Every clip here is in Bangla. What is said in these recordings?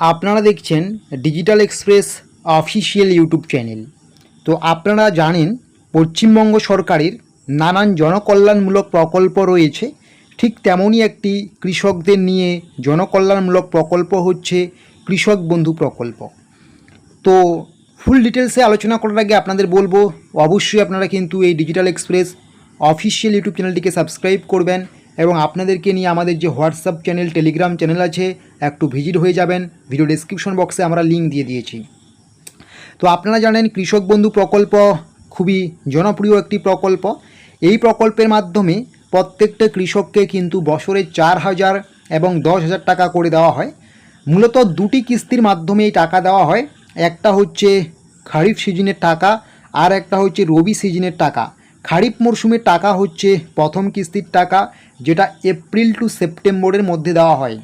আপনারা দেখছেন digital express official YouTube channel তো আপনারা জানেন, পশ্চিমবঙ্গ সরকারের নানান জনকল্যাণমূলক প্রকল্প রয়েছে। ঠিক তেমনই একটি কৃষকদের নিয়ে জনকল্যাণমূলক প্রকল্প হচ্ছে কৃষক বন্ধু প্রকল্প। তো ফুল ডিটেলসে আলোচনা করার আগে আপনাদের বলব, অবশ্যই আপনারা কিন্তু এই ডিজিটাল এক্সপ্রেস অফিসিয়াল ইউটিউব চ্যানেলটিকে সাবস্ক্রাইব করবেন। এবং আপনাদেরকে নিয়ে আমাদের যে হোয়াটসঅ্যাপ চ্যানেল, টেলিগ্রাম চ্যানেল আছে, একটু ভিজিট হয়ে যাবেন। ভিডিও ডেসক্রিপশন বক্সে আমরা লিঙ্ক দিয়ে দিয়েছি। তো আপনারা জানেন, কৃষক বন্ধু প্রকল্প খুবই জনপ্রিয় একটি প্রকল্প। এই প্রকল্পের মাধ্যমে প্রত্যেকটা কৃষককে কিন্তু বছরে চার হাজার এবং দশ হাজার টাকা করে দেওয়া হয়। মূলত দুটি কিস্তির মাধ্যমে এই টাকা দেওয়া হয়। একটা হচ্ছে খারিফ সিজনের টাকা, আর একটা হচ্ছে রবি সিজনের টাকা। খারিফ মরশুমে টাকা হচ্ছে প্রথম কিস্তির টাকা, যেটা এপ্রিল টু সেপ্টেম্বরের মধ্যে দেওয়া হয়।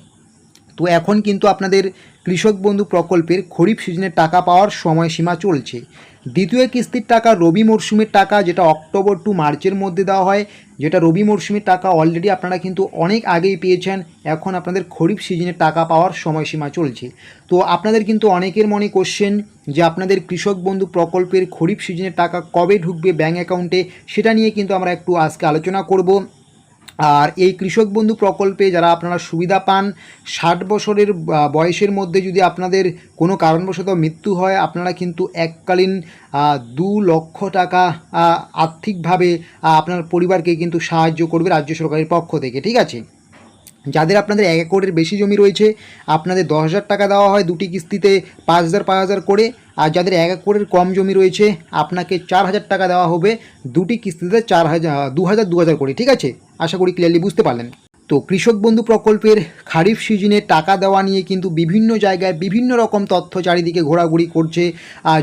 তো এখন কিন্তু আপনাদের কৃষক বন্ধু প্রকল্পের খরিফ সিজনে টাকা পাওয়ার সময়সীমা চলছে। দ্বিতীয় কিস্তির টাকা রবি মরশুমের টাকা, যেটা অক্টোবর টু মার্চের মধ্যে দেওয়া হয়, যেটা রবি মরশুমের টাকা অলরেডি আপনারা কিন্তু অনেক আগেই পেয়েছেন। এখন আপনাদের খরিফ সিজনে টাকা পাওয়ার সময়সীমা চলছে। তো আপনাদের কিন্তু অনেকের মনে কোশ্চেন যে আপনাদের কৃষক বন্ধু প্রকল্পের খরিফ সিজনের টাকা কবে ঢুকবে ব্যাঙ্ক অ্যাকাউন্টে, সেটা নিয়ে কিন্তু আমরা একটু আজকে আলোচনা করব। আর এই কৃষক বন্ধু প্রকল্পে যারা আপনারা সুবিধা পান, ষাট বছরের বয়সের মধ্যে যদি আপনাদের কোনো কারণবশত মৃত্যু হয়, আপনারা কিন্তু এককালীন দু লক্ষ টাকা আর্থিকভাবে আপনার পরিবারকে কিন্তু সাহায্য করবে রাজ্য সরকারের পক্ষ থেকে, ঠিক আছে? যাদের আপনাদের এক একরের বেশি জমি রয়েছে, আপনাদের দশ হাজার টাকা দেওয়া হয় দুটি কিস্তিতে, পাঁচ হাজার পাঁচ হাজার করে। আর যাদের এক একরের কম জমি রয়েছে, আপনাকে চার হাজার টাকা দেওয়া হবে দুটি কিস্তিতে চার হাজার, দু হাজার দু হাজার করে। ঠিক আছে? আশা করি ক্লিয়ারলি বুঝতে পারলেন। তো কৃষক বন্ধু প্রকল্পের খারিফ সিজনে টাকা দেওয়া নিয়ে কিন্তু বিভিন্ন জায়গায় বিভিন্ন রকম তথ্য চারিদিকে ঘোরাঘুরি করছে।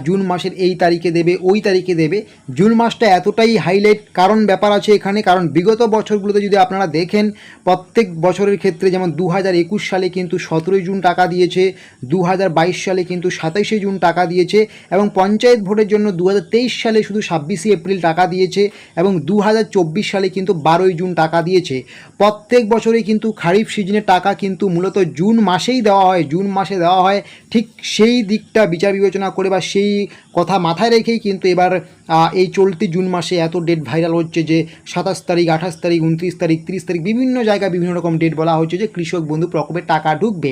জুন মাসের এই তারিখে দেবে, ওই তারিখে দেবে। জুন মাসটা এতটাই হাইলাইট কারণ ব্যাপার আছে এখানে, কারণ বিগত বছরগুলোতে যদি আপনারা দেখেন, প্রত্যেক বছরের ক্ষেত্রে যেমন দু হাজার একুশ সালে কিন্তু সতেরোই জুন টাকা দিয়েছে দু হাজার বাইশ সালে কিন্তু সাতাইশে জুন টাকা দিয়েছে এবং পঞ্চায়েত ভোটের জন্য দু হাজার তেইশ সালে শুধু ছাব্বিশে এপ্রিল টাকা দিয়েছে এবং দু হাজার চব্বিশ সালে কিন্তু বারোই জুন টাকা দিয়েছে। প্রত্যেক বছরে কিন্তু খারিফ সিজনে টাকা কিন্তু মূলত জুন মাসেই দেওয়া হয়, জুন মাসে দেওয়া হয়। ঠিক সেই দিকটা বিচার বিবেচনা করে বা সেই কথা মাথায় রেখেই কিন্তু এবার এই চলতি জুন মাসে এত ডেট ভাইরাল হচ্ছে যে সাতাশ তারিখ, আঠাশ তারিখ, উনত্রিশ তারিখ, তিরিশ তারিখ বিভিন্ন জায়গায় বিভিন্ন রকম ডেট বলা হচ্ছে যে কৃষক বন্ধু প্রকল্পে টাকা ঢুকবে।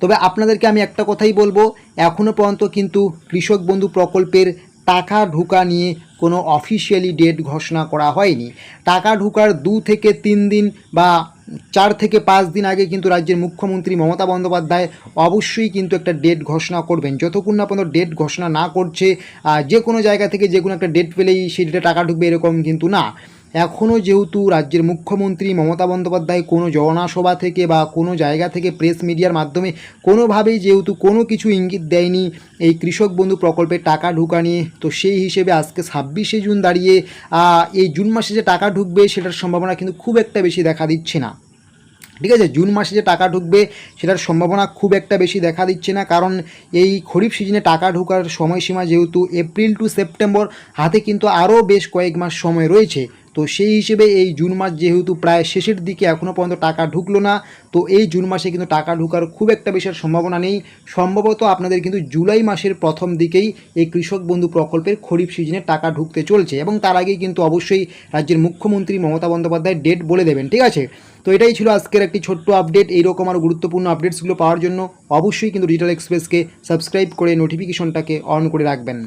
তবে আপনাদেরকে আমি একটা কথাই বলব এখনও পর্যন্ত কিন্তু কৃষক বন্ধু প্রকল্পের টাকা ঢোকা নিয়ে কোনো অফিসিয়ালি ডেট ঘোষণা করা হয়নি। টাকা ঢুকার দু থেকে তিন দিন বা চার থেকে পাঁচ দিন আগে কিন্তু রাজ্যের মুখ্যমন্ত্রী মমতা বন্দ্যোপাধ্যায় অবশ্যই কিন্তু একটা ডেট ঘোষণা করবেন। যতক্ষণ না পর্যন্ত ডেট ঘোষণা না করছে যে কোনো জায়গা থেকে যে কোনো একটা ডেট পেলেই সেই ডেটে টাকা ঢুকবে এরকম কিন্তু না। এখনও যেহেতু রাজ্যের মুখ্যমন্ত্রী মমতা বন্দ্যোপাধ্যায় কোনো জনসভা থেকে বা কোনো জায়গা থেকে প্রেস মিডিয়ার মাধ্যমে কোনোভাবেই যেহেতু কোনো কিছু ইঙ্গিত দেয়নি এই কৃষক বন্ধু প্রকল্পে টাকা ঢুকা নিয়ে তো সেই হিসেবে আজকে ছাব্বিশে জুন দাঁড়িয়ে এই জুন মাসে যে টাকা ঢুকবে সেটার সম্ভাবনা কিন্তু খুব একটা বেশি দেখা দিচ্ছে না। ঠিক আছে, জুন মাসে যে টাকা ঢুকবে সেটার সম্ভাবনা খুব একটা বেশি দেখা দিচ্ছে না, কারণ এই খরিফ সিজনে টাকা ঢোকার সময়সীমা যেহেতু এপ্রিল টু সেপ্টেম্বর, হাতে কিন্তু আরও বেশ কয়েক মাস সময় রয়েছে। তো সেই হিসেবে এই জুন মাস যেহেতু প্রায় শেষের দিকে এখনও পর্যন্ত টাকা ঢুকলো না, তো এই জুন মাসে কিন্তু টাকা ঢোকার খুব একটা বেশি সম্ভাবনা নেই। সম্ভবত আপনাদের কিন্তু জুলাই মাসের প্রথম দিকেই এই কৃষক বন্ধু প্রকল্পের খরিফ সিজনে টাকা ঢুকতে চলছে এবং তার আগেই কিন্তু অবশ্যই রাজ্যের মুখ্যমন্ত্রী মমতা বন্দ্যোপাধ্যায় ডেট বলে দেবেন, ঠিক আছে? তো এটাই ছিল আজকের একটি ছোট্ট আপডেট। এইরকম আরও গুরুত্বপূর্ণ আপডেটসগুলো পাওয়ার জন্য অবশ্যই কিন্তু ডিজিটাল এক্সপ্রেসকে সাবস্ক্রাইব করে নোটিফিকেশনটাকে অন করে রাখবেন।